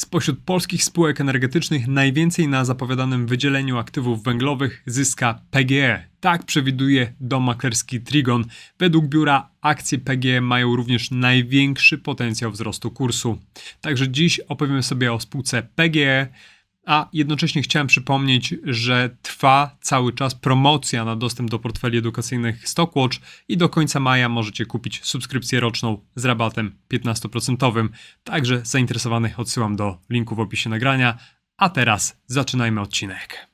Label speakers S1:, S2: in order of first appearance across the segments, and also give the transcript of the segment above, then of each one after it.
S1: Spośród polskich spółek energetycznych najwięcej na zapowiadanym wydzieleniu aktywów węglowych zyska PGE. Tak przewiduje dom maklerski Trigon. Według biura akcje PGE mają również największy potencjał wzrostu kursu. Także dziś opowiemy sobie o spółce PGE, a jednocześnie chciałem przypomnieć, że trwa cały czas promocja na dostęp do portfeli edukacyjnych Stockwatch i do końca maja możecie kupić subskrypcję roczną z rabatem 15%. Także zainteresowanych odsyłam do linku w opisie nagrania. A teraz zaczynajmy odcinek.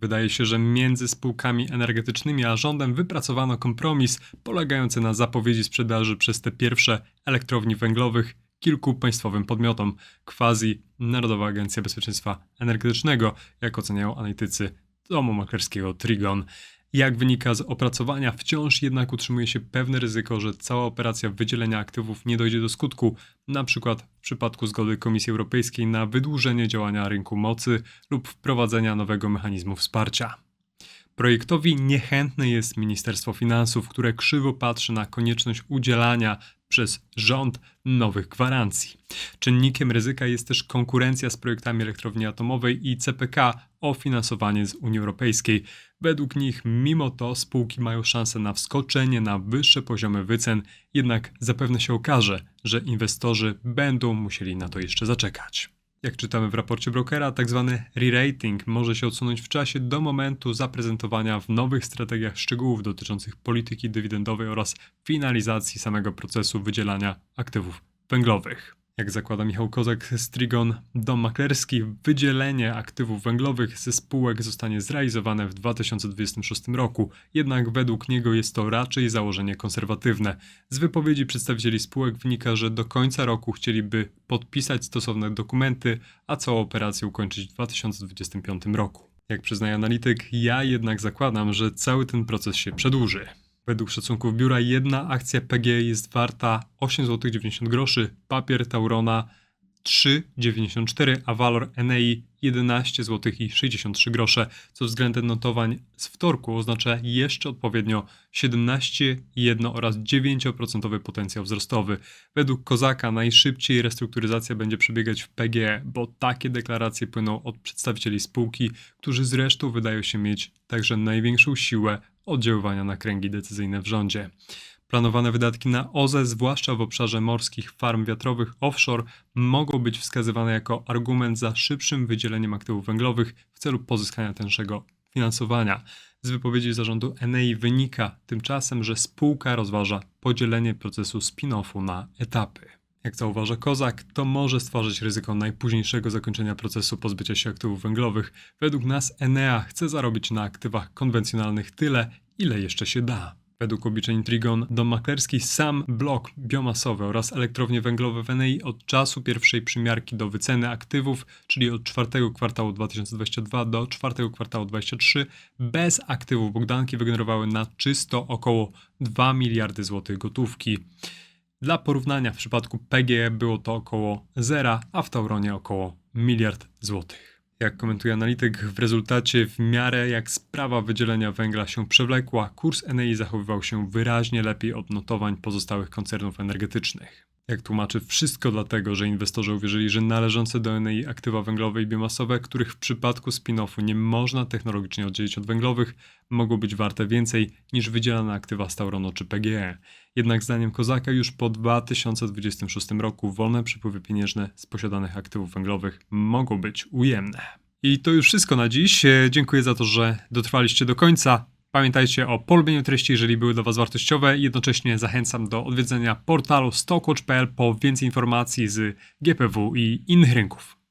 S1: Wydaje się, że między spółkami energetycznymi a rządem wypracowano kompromis polegający na zapowiedzi sprzedaży przez te pierwsze elektrowni węglowych kilku państwowym podmiotom, quasi Narodowa Agencja Bezpieczeństwa Energetycznego, jak oceniają analitycy domu maklerskiego Trigon. Jak wynika z opracowania, wciąż jednak utrzymuje się pewne ryzyko, że cała operacja wydzielenia aktywów nie dojdzie do skutku, przykład w przypadku zgody Komisji Europejskiej na wydłużenie działania rynku mocy lub wprowadzenia nowego mechanizmu wsparcia. Projektowi niechętne jest Ministerstwo Finansów, które krzywo patrzy na konieczność udzielania przez rząd nowych gwarancji. Czynnikiem ryzyka jest też konkurencja z projektami elektrowni atomowej i CPK o finansowanie z Unii Europejskiej. Według nich, mimo to, spółki mają szansę na wskoczenie na wyższe poziomy wycen, jednak zapewne się okaże, że inwestorzy będą musieli na to jeszcze zaczekać. Jak czytamy w raporcie brokera, tak zwany re-rating może się odsunąć w czasie do momentu zaprezentowania w nowych strategiach szczegółów dotyczących polityki dywidendowej oraz finalizacji samego procesu wydzielania aktywów węglowych. Jak zakłada Michał Kozak z Trigon, dom maklerski, wydzielenie aktywów węglowych ze spółek zostanie zrealizowane w 2026 roku, jednak według niego jest to raczej założenie konserwatywne. Z wypowiedzi przedstawicieli spółek wynika, że do końca roku chcieliby podpisać stosowne dokumenty, a całą operację ukończyć w 2025 roku. Jak przyznaje analityk, ja jednak zakładam, że cały ten proces się przedłuży. Według szacunków biura jedna akcja PGE jest warta 8,90 zł, papier Taurona 3,94, a walor NEI 11 zł i 63 grosze, co względem notowań z wtorku oznacza jeszcze odpowiednio 17, 1 oraz 9% potencjał wzrostowy. Według Kozaka najszybciej restrukturyzacja będzie przebiegać w PGE, bo takie deklaracje płyną od przedstawicieli spółki, którzy zresztą wydają się mieć także największą siłę oddziaływania na kręgi decyzyjne w rządzie. Planowane wydatki na OZE, zwłaszcza w obszarze morskich farm wiatrowych offshore, mogą być wskazywane jako argument za szybszym wydzieleniem aktywów węglowych w celu pozyskania tańszego finansowania. Z wypowiedzi zarządu Enei wynika tymczasem, że spółka rozważa podzielenie procesu spin-offu na etapy. Jak zauważa Kozak, to może stworzyć ryzyko najpóźniejszego zakończenia procesu pozbycia się aktywów węglowych. Według nas Enea chce zarobić na aktywach konwencjonalnych tyle, ile jeszcze się da. Według obliczeń Trigon, dom maklerski sam blok biomasowy oraz elektrownie węglowe w Enei od czasu pierwszej przymiarki do wyceny aktywów, czyli od czwartego kwartału 2022 do czwartego kwartału 2023, bez aktywów Bogdanki wygenerowały na czysto około 2 miliardy złotych gotówki. Dla porównania w przypadku PGE było to około 0, a w Tauronie około miliard złotych. Jak komentuje analityk, w rezultacie w miarę jak sprawa wydzielenia węgla się przewlekła, kurs Enei zachowywał się wyraźnie lepiej od notowań pozostałych koncernów energetycznych. Jak tłumaczy, wszystko dlatego, że inwestorzy uwierzyli, że należące do Enei aktywa węglowe i biomasowe, których w przypadku spin-offu nie można technologicznie oddzielić od węglowych, mogą być warte więcej niż wydzielane aktywa z Tauronu czy PGE. Jednak zdaniem Kozaka już po 2026 roku wolne przepływy pieniężne z posiadanych aktywów węglowych mogą być ujemne. I to już wszystko na dziś. Dziękuję za to, że dotrwaliście do końca. Pamiętajcie o polubieniu treści, jeżeli były dla Was wartościowe. Jednocześnie zachęcam do odwiedzenia portalu stockwatch.pl po więcej informacji z GPW i innych rynków.